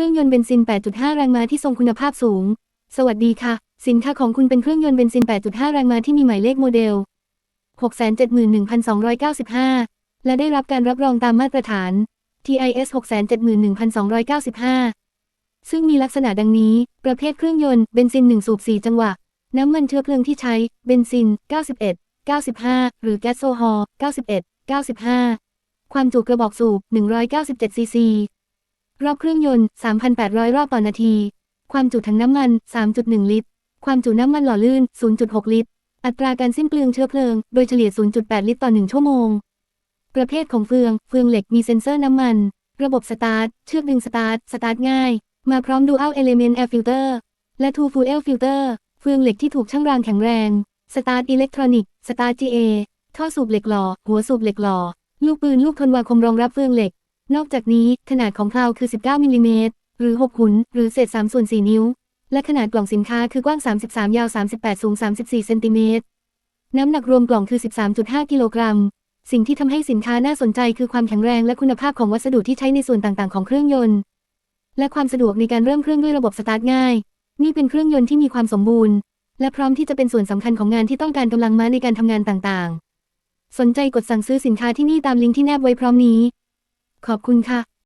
ครื่องยนต์เบนซิน 8.5 แรงม้าที่ทรงคุณภาพสูง สวัสดีค่ะ สินค้าของคุณเป็นเครื่องยนต์เบนซิน 8.5 แรงม้าที่มีหมายเลขโมเดล 671,295 และได้รับการรับรองตามมาตรฐาน TIS 671,295 ซึ่งมีลักษณะดังนี้ ประเภทเครื่องยนต์เบนซิน 1 สูบ 4 จังหวะ น้ำมันเชื้อเพลิงที่ใช้ เบนซิน 91 95 หรือแก๊สโซฮอล์91 95 ความจุกระบอกสูบ 197 ซีซี รอบเครื่องยนต์ 3,800 รอบต่อนาที ความจุถังน้ำมัน 3.1 ลิตร ความจุน้ำมันหล่อลื่น 0.6 ลิตร อัตราการสิ้นเปลืองเชื้อเพลิง โดยเฉลี่ย 0.8 ลิตรต่อ 1 ชั่วโมง ประเภทของเฟือง เฟืองเหล็กมีเซ็นเซอร์น้ำมัน ระบบสตาร์ท เชือกดึงสตาร์ท สตาร์ทง่าย มาพร้อม Dual Element Air Filter และ Two Fuel Filter เฟืองเหล็กที่ถูกชั่งรางแข็งแรง สตาร์ทอิเล็กทรอนิกส์ สตาร์ท GA ท่อสูบเหล็กหล่อ หัวสูบเหล็กหล่อ ลูกปืนลูกทนวาคมรองรับเฟืองเหล็ก นอกจากนี้ขนาดของเพลาคือ 19 มิลลิเมตรหรือ 6 หุนหรือเศษ3ส่วน 4 นิ้ว และขนาดกล่องสินค้าคือกว้าง 33 ยาว 38 สูง 34 เซนติเมตร น้ำหนักรวมกล่องคือ 13.5 กิโลกรัม สิ่งที่ทำให้สินค้าน่าสนใจคือความแข็งแรงและคุณภาพของวัสดุที่ใช้ในส่วนต่างๆ ของเครื่องยนต์ และความสะดวกในการเริ่มเครื่องด้วยระบบสตาร์ทง่าย นี่เป็นเครื่องยนต์ที่มีความสมบูรณ์ และพร้อมที่จะเป็นส่วนสำคัญของงานที่ต้องการกำลังม้าในการทำงานต่างๆ สนใจกดสั่งซื้อสินค้าที่นี่ตามลิงก์ที่แนบไว้พร้อมนี้ ขอบคุณค่ะ